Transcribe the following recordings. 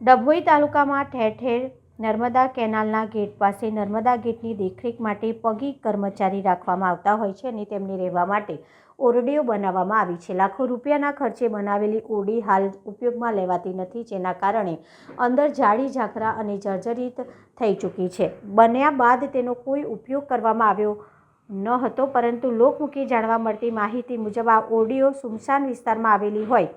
ડભોઈ તાલુકામાં ઠેર ઠેર નર્મદા કેનાલના ગેટ પાસે નર્મદા ગેટની દેખરેખ માટે પગી કર્મચારી રાખવામાં આવતા હોય છે અને તેમને રહેવા માટે ઓરડીઓ બનાવવામાં આવી છે. લાખો રૂપિયાના ખર્ચે બનાવેલી ઓરડી હાલ ઉપયોગમાં લેવાતી નથી, જેના કારણે અંદર જાળી, ઝાંખરા અને જર્જરિત થઈ ચૂકી છે. બન્યા બાદ તેનો કોઈ ઉપયોગ કરવામાં આવ્યો ન હતો, પરંતુ લોકમુખી જાણવા મળતી માહિતી મુજબ આ ઓરડીઓ સુમસાન વિસ્તારમાં આવેલી હોય.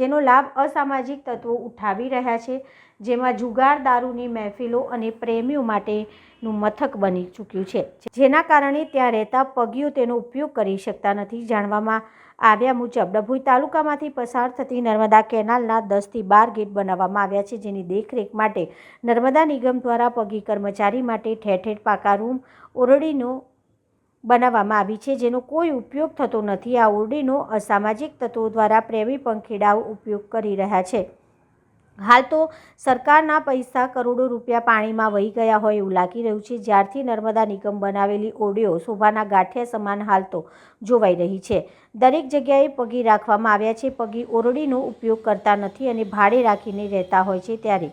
જેનો લાભ અસામાજિક તત્વો ઉઠાવી રહ્યા છે, જેમાં જુગાર દારૂની મહેફિલો અને પ્રેમીઓ માટેનું મથક બની ચૂક્યું છે. જેના કારણે ત્યાં રહેતા પગીઓ તેનો ઉપયોગ કરી શકતા નથી. જાણવામાં આવ્યા મુજબ, ડભોઈ તાલુકામાંથી પસાર થતી નર્મદા કેનાલના દસથી બાર ગેટ બનાવવામાં આવ્યા છે, જેની દેખરેખ માટે નર્મદા નિગમ દ્વારા પગી કર્મચારી માટે ઠેર ઠેર પાકા રૂમ, ઓરડીનો બનાવવામાં આવી છે, જેનો કોઈ ઉપયોગ થતો નથી. આ ઓરડીનો અસામાજિક તત્વો દ્વારા પ્રેમી પંખીડાઓ ઉપયોગ કરી રહ્યા છે. હાલ તો સરકારના પૈસા કરોડો રૂપિયા પાણીમાં વહી ગયા હોય એવું લાગી રહ્યું છે. જ્યારથી નર્મદા નિગમ બનાવેલી ઓરડીઓ શોભાના ગાંઠિયા સમાન હાલ તો જોવાઈ રહી છે. દરેક જગ્યાએ પગી રાખવામાં આવ્યા છે. પગી ઓરડીનો ઉપયોગ કરતા નથી અને ભાડે રાખીને રહેતા હોય છે ત્યારે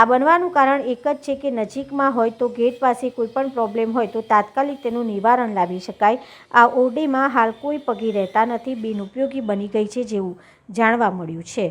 આ બનવાનું કારણ એક જ છે કે નજીકમાં હોય તો ગેટ પાસે કોઈ પણ પ્રોબ્લેમ હોય તો તાત્કાલિક તેનું નિવારણ લાવી શકાય. આ ઓરડીમાં હાલ કોઈ પગી રહેતા નથી. બિનઉપયોગી બની ગઈ છે જેવું જાણવા મળ્યું છે.